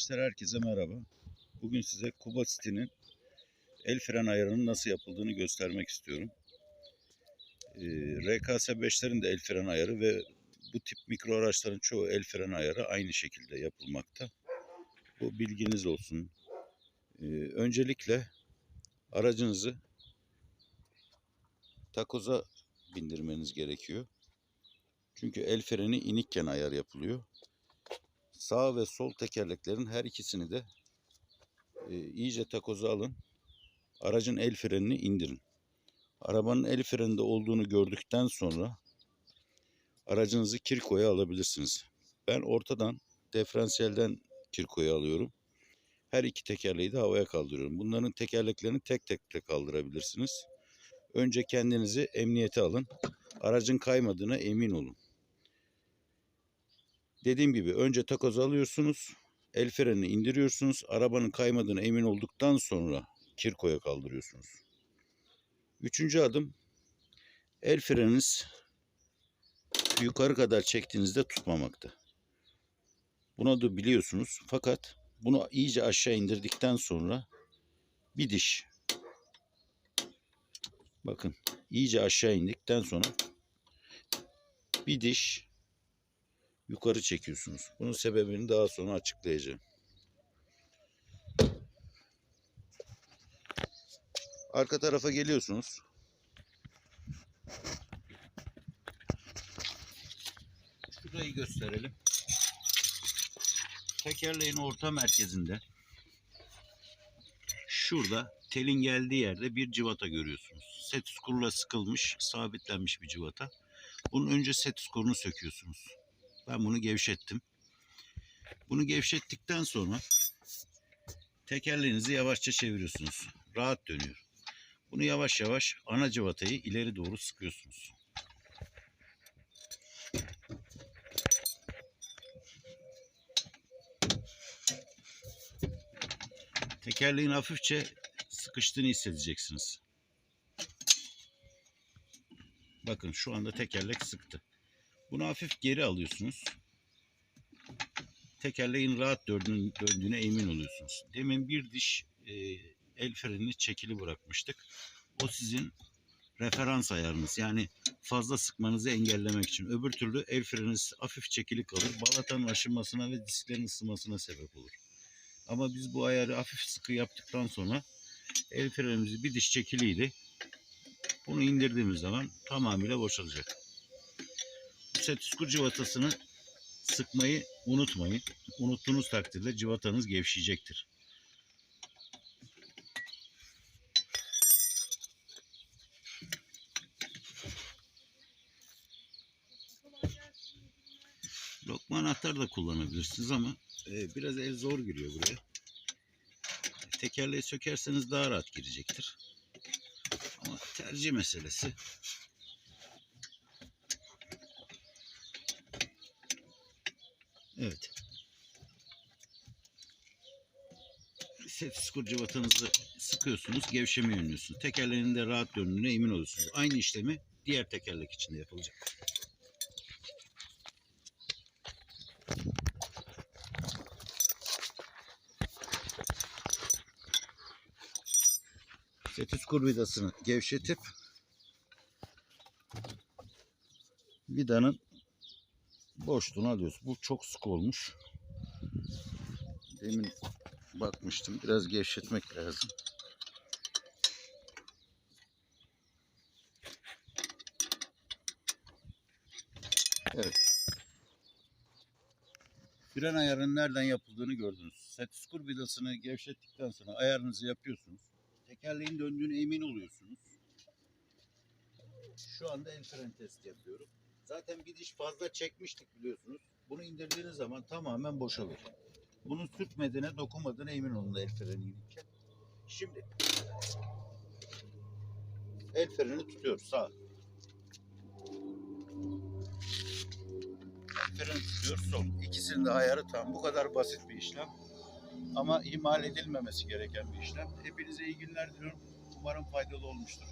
Arkadaşlar herkese merhaba. Bugün size Kuba City'nin el fren ayarının nasıl yapıldığını göstermek istiyorum. Ee, RKS 5'lerin de el fren ayarı ve bu tip mikro araçların çoğu el fren ayarı aynı şekilde yapılmakta. Bu bilginiz olsun. Ee, öncelikle aracınızı takoza bindirmeniz gerekiyor. Çünkü el freni inikken ayar yapılıyor sağ ve sol tekerleklerin her ikisini de e, iyice takoza alın. Aracın el frenini indirin. Arabanın el freninde olduğunu gördükten sonra aracınızı kirkoya alabilirsiniz. Ben ortadan diferansiyelden kirkoya alıyorum. Her iki tekerleği de havaya kaldırıyorum. Bunların tekerleklerini tek tek de kaldırabilirsiniz. Önce kendinizi emniyete alın. Aracın kaymadığına emin olun. Dediğim gibi önce takoz alıyorsunuz. El frenini indiriyorsunuz. Arabanın kaymadığına emin olduktan sonra kirkoya kaldırıyorsunuz. Üçüncü adım el freniniz yukarı kadar çektiğinizde tutmamakta. Bunu da biliyorsunuz. Fakat bunu iyice aşağı indirdikten sonra bir diş. Bakın iyice aşağı indikten sonra bir diş yukarı çekiyorsunuz. Bunun sebebini daha sonra açıklayacağım. Arka tarafa geliyorsunuz. Şurayı gösterelim. Tekerleğin orta merkezinde şurada telin geldiği yerde bir civata görüyorsunuz. Set skurla sıkılmış, sabitlenmiş bir civata. Bunun önce set skurunu söküyorsunuz. Ben bunu gevşettim. Bunu gevşettikten sonra tekerlerinizi yavaşça çeviriyorsunuz. Rahat dönüyor. Bunu yavaş yavaş ana cıvatayı ileri doğru sıkıyorsunuz. Tekerleğin hafifçe sıkıştığını hissedeceksiniz. Bakın şu anda tekerlek sıktı. Bunu hafif geri alıyorsunuz. Tekerleğin rahat döndüğüne, döndüğüne emin oluyorsunuz. Demin bir diş e, el frenini çekili bırakmıştık. O sizin referans ayarınız. Yani fazla sıkmanızı engellemek için. Öbür türlü el freniniz hafif çekili kalır. Balatanın aşınmasına ve disklerin ısınmasına sebep olur. Ama biz bu ayarı hafif sıkı yaptıktan sonra el frenimizi bir diş çekiliydi. Bunu indirdiğimiz zaman tamamıyla boşalacak setiskur civatasını sıkmayı unutmayın. Unuttuğunuz takdirde civatanız gevşeyecektir. Lokma anahtar da kullanabilirsiniz ama e, biraz el zor giriyor buraya. Tekerleği sökerseniz daha rahat girecektir. Ama tercih meselesi. Evet. Set skur cıvatanızı sıkıyorsunuz, gevşeme önlüyorsunuz. Tekerlerin de rahat döndüğüne emin olursunuz. Aynı işlemi diğer tekerlek için de yapılacak. Set skur vidasını gevşetip vidanın boşluğunu alıyoruz. Bu çok sık olmuş. Demin bakmıştım. Biraz gevşetmek lazım. Evet. Fren ayarının nereden yapıldığını gördünüz. Set skur vidasını gevşettikten sonra ayarınızı yapıyorsunuz. Tekerleğin döndüğüne emin oluyorsunuz. Şu anda el fren testi yapıyorum. Zaten bir diş fazla çekmiştik biliyorsunuz. Bunu indirdiğiniz zaman tamamen boşalır. Bunu sürtmediğine, dokunmadığına emin olun el freni inerken. Şimdi el freni tutuyoruz sağ. El freni tutuyoruz sol. İkisinin de ayarı tam. Bu kadar basit bir işlem. Ama ihmal edilmemesi gereken bir işlem. Hepinize iyi günler diliyorum. Umarım faydalı olmuştur.